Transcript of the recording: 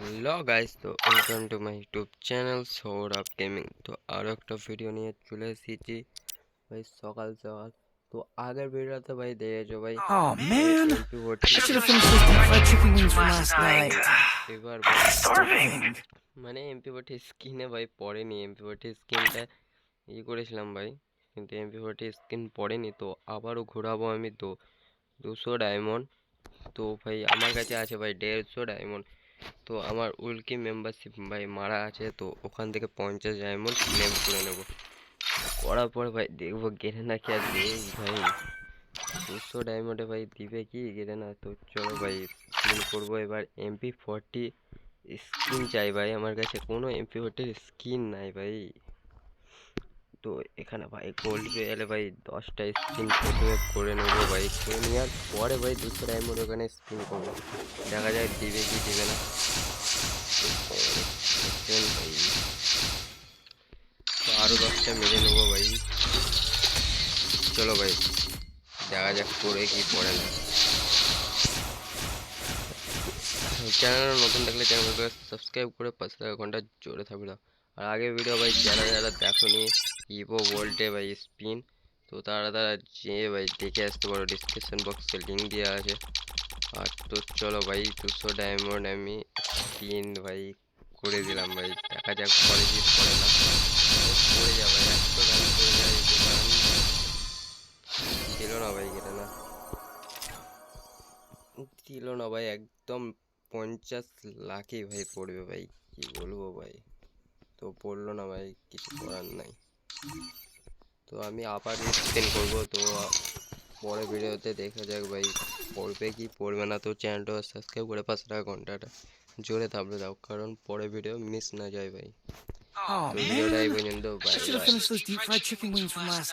Hello guys তো welcome to my YouTube channel Sourav gaming তো আরও একটা ভিডিও নিয়ে চলে এসেছি ভাই সকাল সকাল। তো আগের ভিডিওতে ভাই দেখেছ ভাই? Oh. এবার. মানে এমপি ফোর্টি স্কিনে ভাই পড়েনি। এমপি ফোর্টি স্কিনটা ই করেছিলাম ভাই। কিন্তু এমপি ফোর্টি স্কিন পড়েনি তো আবারও ঘোরাবো আমি তো। দুশো ডায়মন্ড তো ভাই আমার কাছে আছে ভাই দেড়শো ডায়মন্ড তো আমার উইলকি মেম্বারশিপ ভাই মারা আছে, তো ওখান থেকে পঞ্চাশ ডায়মন্ড ক্লেম করে নেব। করার পর ভাই দেখব গেলে না কি আর দেই ভাই। দুশো ডায়মন্ডে ভাই দিবে কি গেলে না তো চলো ভাই ক্লিন করব। এবার এমপি ফর্টি স্কিন চাই ভাই। আমার কাছে কোনো এমপি ফর্টির স্কিন নাই ভাই। তো এখানে ভাই গোল্ড পেয়ে ভাই দশটা স্পিন প্রথমে করে নেব ভাই। করে নেওয়ার পরে ভাই দুশো ডায়মন্ড ওখানে স্পিন করব। দেখা যায় দিবে কি দিবে না। ভাই। তো আরও দশটা মেরে নেব ভাই। চলো ভাই, দেখা যাক করে কি পড়ে না। চ্যানেলে নতুন থাকলে চ্যানেলটাকে সাবস্ক্রাইব করে পাশে থাকা ঘণ্টা জোরে থাকবে না। আর আগে ভিডিও ভাই যারা যারা দেখোনি ইভো ভোল্টে ভাই স্পিন তো তারা তারা যে ভাই দেখে আসতে পারো ডিসক্রিপশন বক্সে লিঙ্ক দেওয়া আছে। আর তো চলো ভাই, দুশো ডায়মন্ড আমি স্পিন ভাই করে দিলাম ভাই। দেখা যাক পরে কি পড়ে না। পড়ে যাবে, একশো যায় ছিল না ভাই কেটে না। ছিল না ভাই, একদম পঞ্চাশ লাখই ভাই পড়বে ভাই, কি বলব ভাই। তো পড়ল না ভাই কিছু করার নাই। তো আমি আবার স্পেন করব তো পরে ভিডিওতে দেখা যাক ভাই পড়বে কি পড়বে না। তো চ্যানেলটা সাবস্ক্রাইব করে পাশে রাখা ঘন্টাটা জোরে থাপড়ে দাও কারণ পরে ভিডিও মিস না যায় ভাই। Oh তো ভিডিওটা এই man, পর্যন্ত I by should have by finished those deep fried chicken wings from last